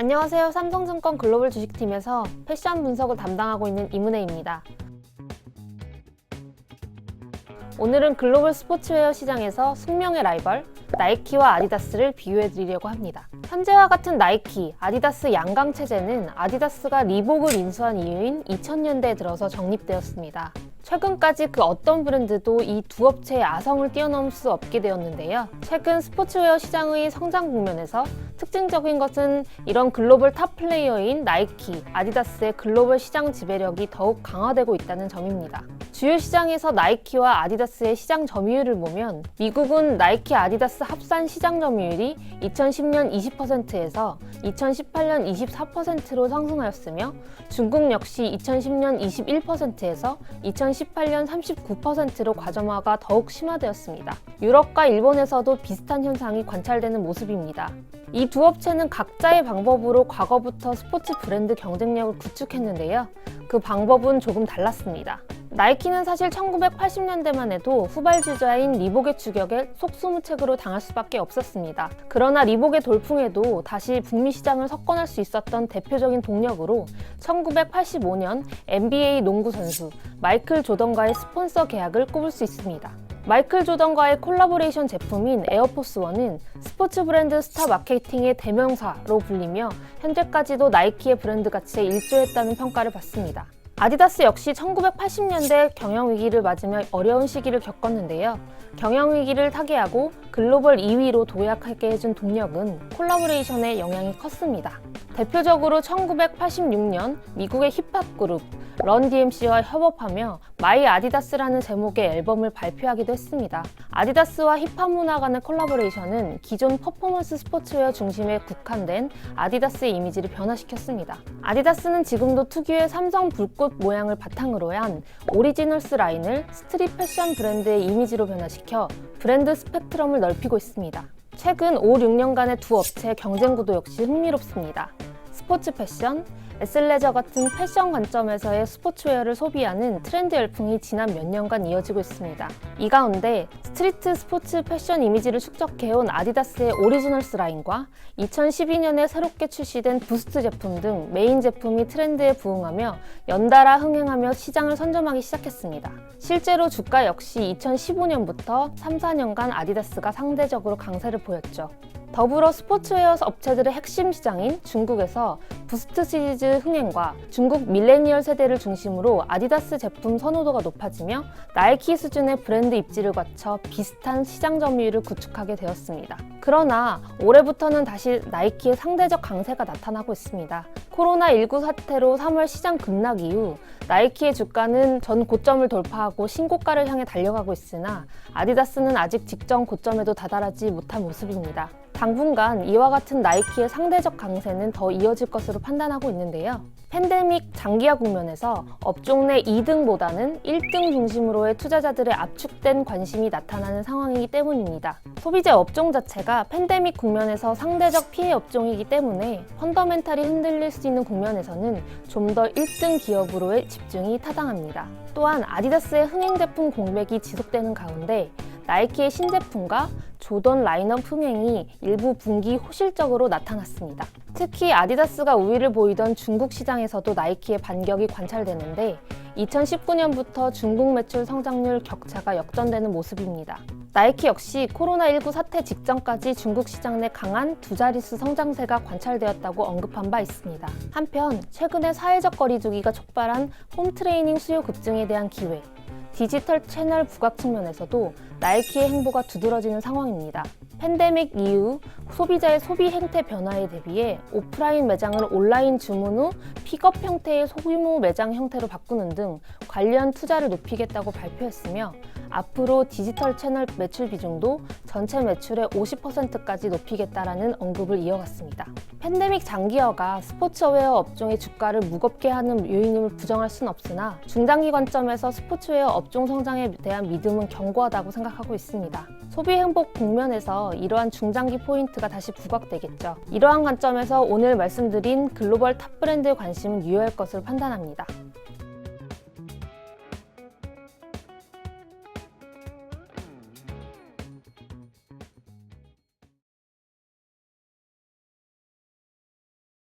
안녕하세요. 삼성증권 글로벌 주식팀에서 패션 분석을 담당하고 있는 이문혜입니다. 오늘은 글로벌 스포츠웨어 시장에서 숙명의 라이벌 나이키와 아디다스를 비교해 드리려고 합니다. 현재와 같은 나이키, 아디다스 양강 체제는 아디다스가 리복을 인수한 이유인 2000년대에 들어서 정립되었습니다. 최근까지 그 어떤 브랜드도 이 두 업체의 아성을 뛰어넘을 수 없게 되었는데요. 최근 스포츠웨어 시장의 성장 국면에서 특징적인 것은 이런 글로벌 탑 플레이어인 나이키, 아디다스의 글로벌 시장 지배력이 더욱 강화되고 있다는 점입니다. 주요 시장에서 나이키와 아디다스의 시장 점유율을 보면 미국은 나이키 아디다스 합산 시장 점유율이 2010년 20%에서 2018년 24%로 상승하였으며 중국 역시 2010년 21%에서 2018년 39%로 과점화가 더욱 심화되었습니다. 유럽과 일본에서도 비슷한 현상이 관찰되는 모습입니다. 이 두 업체는 각자의 방법으로 과거부터 스포츠 브랜드 경쟁력을 구축했는데요. 그 방법은 조금 달랐습니다. 나이키는 사실 1980년대만 해도 후발주자인 리복의 추격에 속수무책으로 당할 수밖에 없었습니다. 그러나 리복의 돌풍에도 다시 북미 시장을 석권할 수 있었던 대표적인 동력으로 1985년 NBA 농구 선수 마이클 조던과의 스폰서 계약을 꼽을 수 있습니다. 마이클 조던과의 콜라보레이션 제품인 에어포스1은 스포츠 브랜드 스타 마케팅의 대명사로 불리며 현재까지도 나이키의 브랜드 가치에 일조했다는 평가를 받습니다. 아디다스 역시 1980년대 경영 위기를 맞으며 어려운 시기를 겪었는데요. 경영 위기를 타개하고 글로벌 2위로 도약하게 해준 동력은 콜라보레이션의 영향이 컸습니다. 대표적으로 1986년 미국의 힙합 그룹 런 DMC와 협업하며 마이 아디다스라는 제목의 앨범을 발표하기도 했습니다. 아디다스와 힙합 문화 간의 콜라보레이션은 기존 퍼포먼스 스포츠웨어 중심에 국한된 아디다스의 이미지를 변화시켰습니다. 아디다스는 지금도 특유의 삼성 불꽃 모양을 바탕으로 한 오리지널스 라인을 스트릿 패션 브랜드의 이미지로 변화시켜 브랜드 스펙트럼을 넓히고 있습니다. 최근 5, 6년간의 두 업체의 경쟁 구도 역시 흥미롭습니다. 스포츠 패션, 에슬레저 같은 패션 관점에서의 스포츠웨어를 소비하는 트렌드 열풍이 지난 몇 년간 이어지고 있습니다. 이 가운데 스트리트 스포츠 패션 이미지를 축적해온 아디다스의 오리지널스 라인과 2012년에 새롭게 출시된 부스트 제품 등 메인 제품이 트렌드에 부응하며 연달아 흥행하며 시장을 선점하기 시작했습니다. 실제로 주가 역시 2015년부터 3, 4년간 아디다스가 상대적으로 강세를 보였죠. 더불어 스포츠웨어 업체들의 핵심 시장인 중국에서 부스트 시리즈 흥행과 중국 밀레니얼 세대를 중심으로 아디다스 제품 선호도가 높아지며 나이키 수준의 브랜드 입지를 거쳐 비슷한 시장 점유율을 구축하게 되었습니다. 그러나 올해부터는 다시 나이키의 상대적 강세가 나타나고 있습니다. 코로나19 사태로 3월 시장 급락 이후 나이키의 주가는 전 고점을 돌파하고 신고가를 향해 달려가고 있으나 아디다스는 아직 직전 고점에도 다다르지 못한 모습입니다. 당분간 이와 같은 나이키의 상대적 강세는 더 이어질 것으로 판단하고 있는데요. 팬데믹 장기화 국면에서 업종 내 2등보다는 1등 중심으로의 투자자들의 압축된 관심이 나타나는 상황이기 때문입니다. 소비재 업종 자체가 팬데믹 국면에서 상대적 피해 업종이기 때문에 펀더멘탈이 흔들릴 수 있는 국면에서는 좀 더 1등 기업으로의 집중이 타당합니다. 또한 아디다스의 흥행 제품 공백이 지속되는 가운데 나이키의 신제품과 조던 라인업 흥행이 일부 분기 호실적으로 나타났습니다. 특히 아디다스가 우위를 보이던 중국 시장에서도 나이키의 반격이 관찰되는데 2019년부터 중국 매출 성장률 격차가 역전되는 모습입니다. 나이키 역시 코로나19 사태 직전까지 중국 시장 내 강한 두 자릿수 성장세가 관찰되었다고 언급한 바 있습니다. 한편 최근에 사회적 거리두기가 촉발한 홈트레이닝 수요 급증에 대한 기회, 디지털 채널 부각 측면에서도 나이키의 행보가 두드러지는 상황입니다. 팬데믹 이후 소비자의 소비 행태 변화에 대비해 오프라인 매장을 온라인 주문 후 픽업 형태의 소규모 매장 형태로 바꾸는 등 관련 투자를 높이겠다고 발표했으며 앞으로 디지털 채널 매출 비중도 전체 매출의 50%까지 높이겠다라는 언급을 이어갔습니다. 팬데믹 장기화가 스포츠웨어 업종의 주가를 무겁게 하는 요인임을 부정할 수는 없으나 중장기 관점에서 스포츠웨어 업종 성장에 대한 믿음은 견고하다고 생각하고 있습니다. 소비 행복 국면에서 이러한 중장기 포인트가 다시 부각되겠죠. 이러한 관점에서 오늘 말씀드린 글로벌 탑 브랜드의 관심은 유효할 것으로 판단합니다.